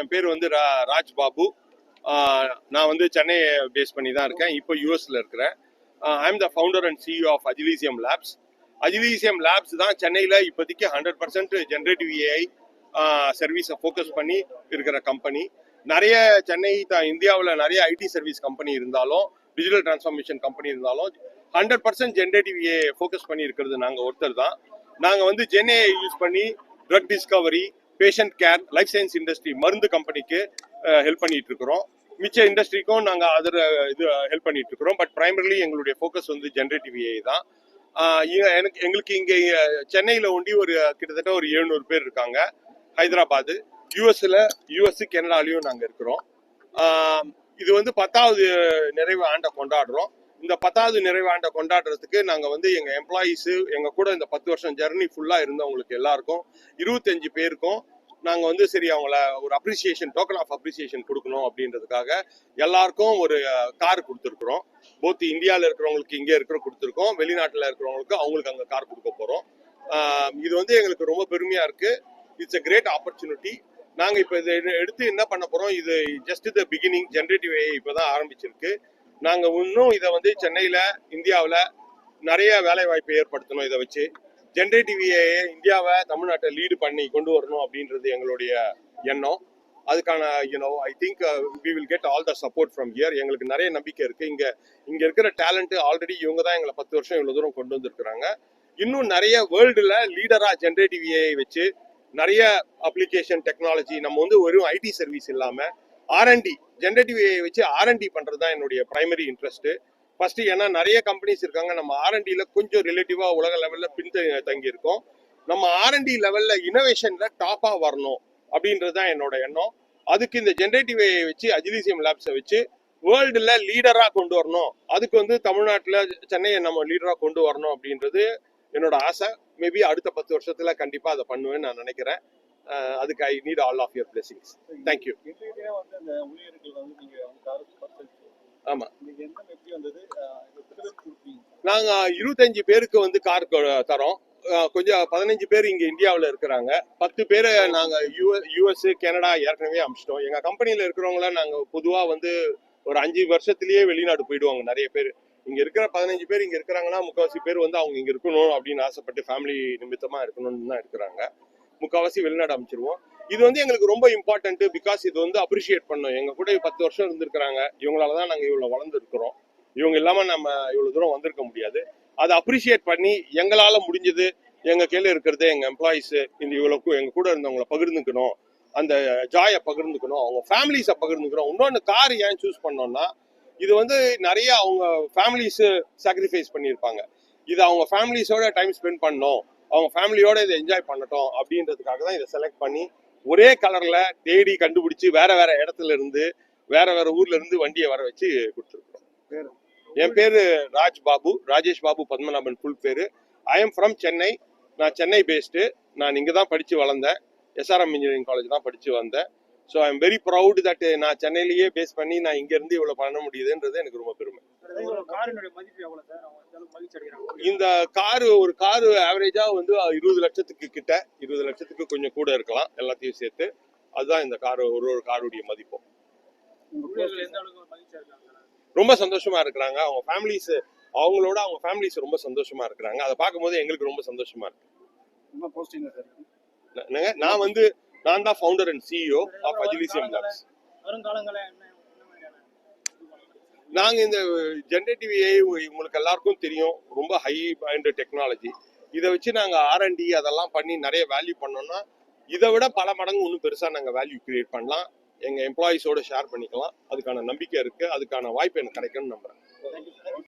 என் பேர் வந்து ரா- ராஜ் பாபு நான் வந்து சென்னை பேஸ் பண்ணி தான் இருக்கேன். இப்போ யூஎஸ்ல இருக்கிறேன். I am the founder and CEO of Agilisium labs Agilisium labs தான் சென்னையில் இப்போதைக்கு ஹண்ட்ரட் பர்சன்ட் ஜென்ரேட்டிவ் ஏஐ சர்வீஸை ஃபோக்கஸ் பண்ணி இருக்கிற கம்பெனி நிறைய சென்னை த இந்தியாவில் நிறைய ஐடி சர்வீஸ் கம்பெனி இருந்தாலும் டிஜிட்டல் டிரான்ஸ்ஃபார்மேஷன் கம்பெனி இருந்தாலும் hundred percent generative AI focus பண்ணி இருக்கிறது நாங்கள் ஒருத்தர் தான். நாங்கள் வந்து ஜென்ஏ யூஸ் பண்ணி drug discovery patient care life science industry மருந்து கம்பெனிக்கு ஹெல்ப் பண்ணிட்டு இருக்கிறோம் மிச்ச இண்டஸ்ட்ரிக்கும் நாங்கள் அதில் இது ஹெல்ப் பண்ணிட்டு இருக்கிறோம் பட் பிரைமரிலி எங்களுடைய ஃபோக்கஸ் வந்து ஜென்ரேட்டிவ் ஏஐ தான். எனக்கு எங்களுக்கு இங்கே சென்னையில் ஒண்டி ஒரு கிட்டத்தட்ட ஒரு எழுநூறு பேர் இருக்காங்க. ஹைதராபாத் யூஎஸில் யூஎஸ் கனடாலையும் நாங்கள் இருக்கிறோம். இது வந்து பத்தாவது நிறைவு ஆண்டை கொண்டாடுறோம். இந்த பத்தாவது நிறைவு ஆண்டை கொண்டாடுறதுக்கு நாங்கள் வந்து எங்கள் எம்ப்ளாயீஸு எங்கள் கூட இந்த பத்து வருஷம் ஜெர்னி ஃபுல்லாக இருந்தவங்களுக்கு எல்லாருக்கும் இருபத்தஞ்சு பேருக்கும் நாங்கள் வந்து சரி அவங்கள ஒரு அப்ரிசியேஷன் டோக்கன் ஆஃப் அப்ரிசியேஷன் கொடுக்கணும் அப்படின்றதுக்காக எல்லாருக்கும் ஒரு கார் கொடுத்துருக்குறோம். போத் இந்தியாவில் இருக்கிறவங்களுக்கு இங்கே இருக்கிற கொடுத்துருக்கோம். வெளிநாட்டில் இருக்கிறவங்களுக்கு அவங்களுக்கு அங்கே கார் கொடுக்க போகிறோம் இது வந்து எங்களுக்கு ரொம்ப பெருமையாக இருக்குது இட்ஸ் அ கிரேட் ஆப்பர்ச்சுனிட்டி நாங்கள் இப்போ இதை எடு- எடுத்து என்ன பண்ண போகிறோம் இது just the beginning generative AI இப்போ தான் ஆரம்பிச்சிருக்கு. நாங்கள் இன்னும் இதை வந்து சென்னையில் இந்தியாவில் நிறைய வேலை வாய்ப்பை ஏற்படுத்தணும் இதை வச்சு. ஜென்ரேட்டிவ் ஏஐ இந்தியாவை தமிழ்நாட்டை லீடு பண்ணி கொண்டு வரணும் அப்படின்றது எங்களுடைய எண்ணம். அதுக்கான you know I think we will get all the support from year எங்களுக்கு நிறைய நம்பிக்கை இருக்கு. இங்க இங்க இருக்கிற டேலண்ட் ஆல்ரெடி இவங்க தான் எங்களை பத்து வருஷம் இவ்வளவு தூரம் கொண்டு வந்திருக்கிறாங்க. இன்னும் நிறைய வேர்ல்டுல லீடரா ஜென்ரேட்டிவ் ஏஐ வச்சு நிறைய அப்ளிகேஷன் டெக்னாலஜி நம்ம வந்து வெறும் ஐடி சர்வீஸ் இல்லாம R and D generative AI வச்சு ஆர்என்டி பண்றது தான் என்னுடைய பிரைமரி இன்ட்ரெஸ்ட் ஃபர்ஸ்ட் ஏன்னா நிறைய கம்பெனிஸ் இருக்காங்க. நம்ம ஆர்என்டியில் கொஞ்சம் ரிலேட்டிவாக உலக லெவலில் பின் தங்கி இருக்கோம் நம்ம ஆர்என்டி லெவலில் இனோவேஷனில் டாப்பாக வரணும் அப்படின்றது தான் என்னோட எண்ணம். அதுக்கு இந்த ஜென்ரேட்டிவ் ஏஐ வச்சு அஜிலிசியம் லேப்ஸை வச்சு வேர்ல்டில் லீடராக கொண்டு வரணும். அதுக்கு வந்து தமிழ்நாட்டில் சென்னையை நம்ம லீடராக கொண்டு வரணும் அப்படின்றது என்னோட ஆசை. மேபி அடுத்த பத்து வருஷத்தில் கண்டிப்பாக அதை பண்ணுவேன்னு நான் நினைக்கிறேன். அதுக்கு I need all of your blessings thank you ஆமா. நீங்க இருபத்தஞ்சு பேருக்கு வந்து கார் தரோம். கொஞ்சம் பதினஞ்சு பேர் இங்க இந்தியாவில் இருக்கிறாங்க. பத்து பேர் நாங்க யூஎஸ் கனடா ஏற்கனவே அமிச்சிட்டோம். எங்க கம்பெனில இருக்கிறவங்கள நாங்க பொதுவா வந்து ஒரு அஞ்சு வருஷத்துலயே வெளிநாடு போயிடுவாங்க நிறைய பேர். இங்க இருக்கிற பதினஞ்சு பேர் இங்க இருக்கிறாங்கன்னா முக்காவாசி பேர் வந்து அவங்க இங்க இருக்கணும் அப்படின்னு ஆசைப்பட்டு ஃபேமிலி நிமித்தமா இருக்கணும்னு தான் இருக்கிறாங்க. முக்காவாசி வெளிநாடு அமைச்சிருவோம். இது வந்து எங்களுக்கு ரொம்ப இம்பார்ட்டன்ட் பிகாஸ் இது வந்து அப்ரிஷியேட் பண்ணோம். எங்க கூட பத்து வருஷம் இருந்திருக்கிறாங்க. இவங்களால தான் நாங்க இவ்வளவு வளர்ந்துருக்கிறோம். இவங்க இல்லாம நம்ம இவ்வளவு தூரம் வந்திருக்க முடியாது. அதை அப்ரிஷியேட் பண்ணி எங்களால முடிஞ்சது எங்க கீழே இருக்கிறது எங்க எம்ப்ளாயிஸ் இந்த இவ்வளவு எங்க கூட இருந்தவங்கள பகிர்ந்துக்கணும். அந்த ஜாயை பகிர்ந்துக்கணும். அவங்க ஃபேமிலிஸை பகிர்ந்துக்கணும். இன்னொன்று கார் ஏன் சூஸ் பண்ணோம்னா இது வந்து நிறைய அவங்க ஃபேமிலிஸ் சாக்ரிஃபைஸ் பண்ணியிருப்பாங்க. இது அவங்க ஃபேமிலிஸோட டைம் ஸ்பெண்ட் பண்ணணும் அவங்க ஃபேமிலியோட இதை என்ஜாய் பண்ணட்டும் அப்படின்றதுக்காக தான் இதை செலக்ட் பண்ணி ஒரே கலர்ல தேடி கண்டுபிடிச்சு வேற வேற இடத்துல இருந்து வேற வேற ஊர்ல இருந்து வண்டியை வர வச்சு கொடுத்துருக்கோம் என் பேரு ராஜ் பாபு ராஜேஷ் பாபு பத்மநாபன் ஃபுல் பேரு. ஐ எம் ஃப்ரம் சென்னை நான் சென்னை பேஸ்டு நான் இங்கே தான் படித்து வளர்ந்தேன் எஸ்ஆர்எம் இன்ஜினியரிங் காலேஜ் தான் படித்து வந்தேன். So I am very proud that நான் சென்னையிலேயே பேஸ் பண்ணி நான் இங்கேருந்து இவ்வளோ பண்ண முடியுதுன்றது எனக்கு ரொம்ப பெருமை. இந்த காரு ஒரு காரு ஆவரேஜா வந்து இருபது லட்சத்துக்கு கிட்ட இருபது லட்சத்துக்கு கொஞ்சம் கூட இருக்கலாம் எல்லாத்தையும் சேர்த்து. அதுதான் இந்த கார் ஒரு ஒரு காருடைய மதிப்பும் ரொம்ப சந்தோஷமா இருக்கிறாங்க. அவங்க ஃபேமிலிஸ் அவங்களோட அவங்க ஃபேமிலிஸ் ரொம்ப சந்தோஷமா இருக்கிறாங்க. அதை பார்க்கும்போது எங்களுக்கு ரொம்ப சந்தோஷமா இருக்கு? நான் வந்து நான் தான் founder and CEO of Agilisium labs வருங்காலங்களில் என்ன என்ன மாதிரியான நாங்க இந்த ஜென்ரேட்டிவ் ஏஐ உங்களுக்கு எல்லாருக்கும் தெரியும். ரொம்ப ஹை பாயிண்ட் டெக்னாலஜி இதை வச்சு நாங்க ஆர்என்டி அதெல்லாம் பண்ணி நிறைய வேல்யூ பண்ணோம்னா இதை விட பல மடங்கு இன்னும் பெருசா நாங்க வேல்யூ கிரியேட் பண்ணலாம். எங்க எம்ப்ளாயிஸோட ஷேர் பண்ணிக்கலாம். அதுக்கான நம்பிக்கை இருக்கு. அதுக்கான வாய்ப்பு எனக்கு கிடைக்கும்னு சார்